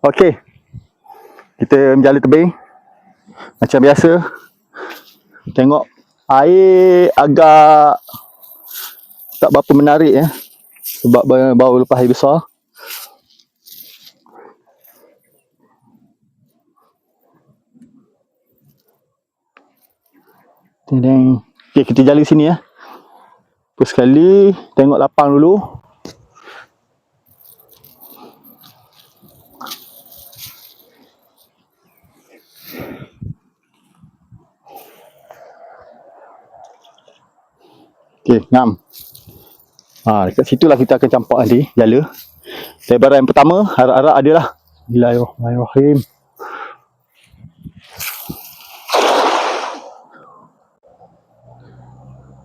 Okey. Kita menjala tebing. Macam biasa. Tengok air agak tak berapa menarik ya. Sebab ba- baru lepas air besar. Tadang. Okey, kita jala sini ya. Terus sekali tengok lapang dulu. Okey, ngam. Ha, dekat situlah kita akan campak nanti, jala. Lebaran yang pertama, harap-harap adalah. Bismillahirrahmanirrahim.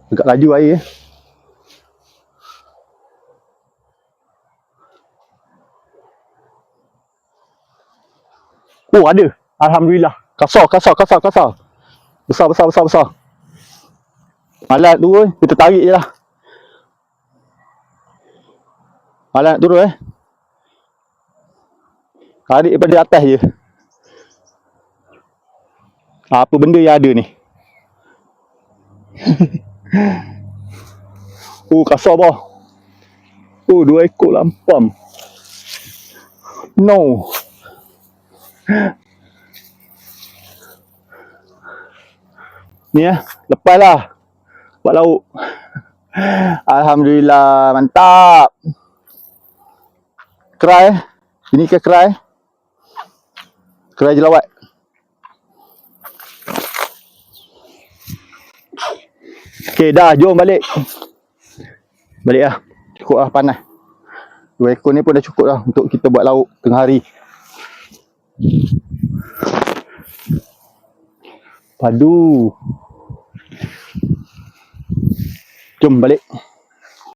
Agak laju air eh. Oh ada. Alhamdulillah. Kasar, kasar, kasar, kasar. Besar, besar, besar, besar. Malat turun, kita tarik je lah. Malat nak turun eh. Tarik daripada atas je. Apa benda yang ada ni? oh, kasar bawah. Oh, dua ekor lampam. No. Ni ya, lepas lah. Buat lauk. Alhamdulillah, mantap. Kerai. Ini ke kerai. Kerai jelawat. Okay, dah. Jom balik. Balik lah. Cukup lah panas. Dua ekor ni pun dah cukup lah untuk kita buat lauk tengah hari. Padu. Jom balik.